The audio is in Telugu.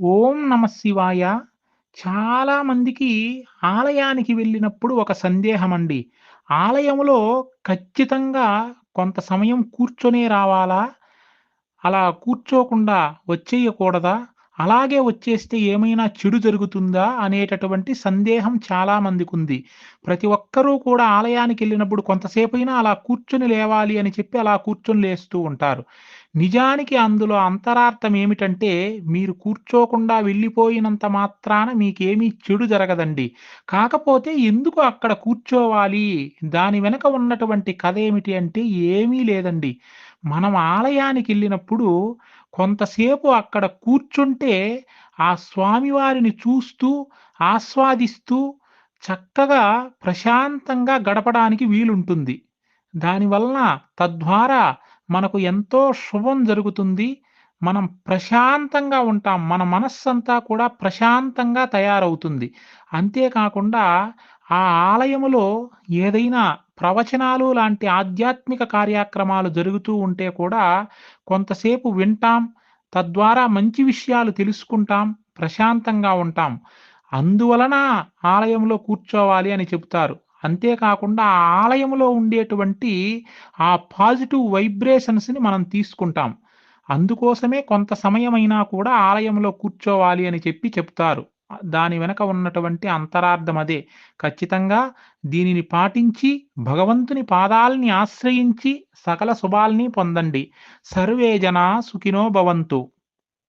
ఓం నమ శివాయ. చాలా మందికి ఆలయానికి వెళ్ళినప్పుడు ఒక సందేహమండి. ఆలయంలో ఖచ్చితంగా కొంత సమయం కూర్చొనే రావాలా? అలా కూర్చోకుండా వచ్చేయకూడదా? అలాగే వచ్చేస్తే ఏమైనా చెడు జరుగుతుందా? అనేటటువంటి సందేహం చాలా మందికి ఉంది ప్రతి ఒక్కరూ కూడా ఆలయానికి వెళ్ళినప్పుడు కొంతసేపైనా అలా కూర్చొని లేవాలి అని చెప్పి అలా కూర్చొని లేస్తూ ఉంటారు. నిజానికి అందులో అంతరార్థం ఏమిటంటే, మీరు కూర్చోకుండా వెళ్ళిపోయినంత మాత్రాన మీకేమీ చెడు జరగదండి. కాకపోతే ఎందుకు అక్కడ కూర్చోవాలి? దాని వెనక ఉన్నటువంటి కథ ఏమిటి అంటే ఏమీ లేదండి. మనం ఆలయానికి వెళ్ళినప్పుడు కొంతసేపు అక్కడ కూర్చుంటే, ఆ స్వామివారిని చూస్తూ, ఆస్వాదిస్తూ చక్కగా ప్రశాంతంగా గడపడానికి వీలుంటుంది. దానివలన తద్వారా మనకు ఎంతో శుభం జరుగుతుంది. మనం ప్రశాంతంగా ఉంటాం. మన మనస్సంతా కూడా ప్రశాంతంగా తయారవుతుంది. అంతేకాకుండా ఆ ఆలయములో ఏదైనా ప్రవచనాలు లాంటి ఆధ్యాత్మిక కార్యక్రమాలు జరుగుతూ ఉంటే కూడా కొంతసేపు వింటాం. తద్వారా మంచి విషయాలు తెలుసుకుంటాం. ప్రశాంతంగా ఉంటాం. అందువలన ఆలయంలో కూర్చోవాలి అని చెబుతారు. అంతేకాకుండా ఆ ఆలయంలో ఉండేటువంటి ఆ పాజిటివ్ వైబ్రేషన్స్‌ని మనం తీసుకుంటాం. అందుకోసమే కొంత సమయమైనా కూడా ఆలయంలో కూర్చోవాలి అని చెప్పి చెప్తారు. దాని వెనక ఉన్నటువంటి అంతరార్థం అదే. ఖచ్చితంగా దీనిని పాటించి భగవంతుని పాదాల్ని ఆశ్రయించి సకల శుభాల్ని పొందండి. సర్వే జనా సుఖినో భవంతు.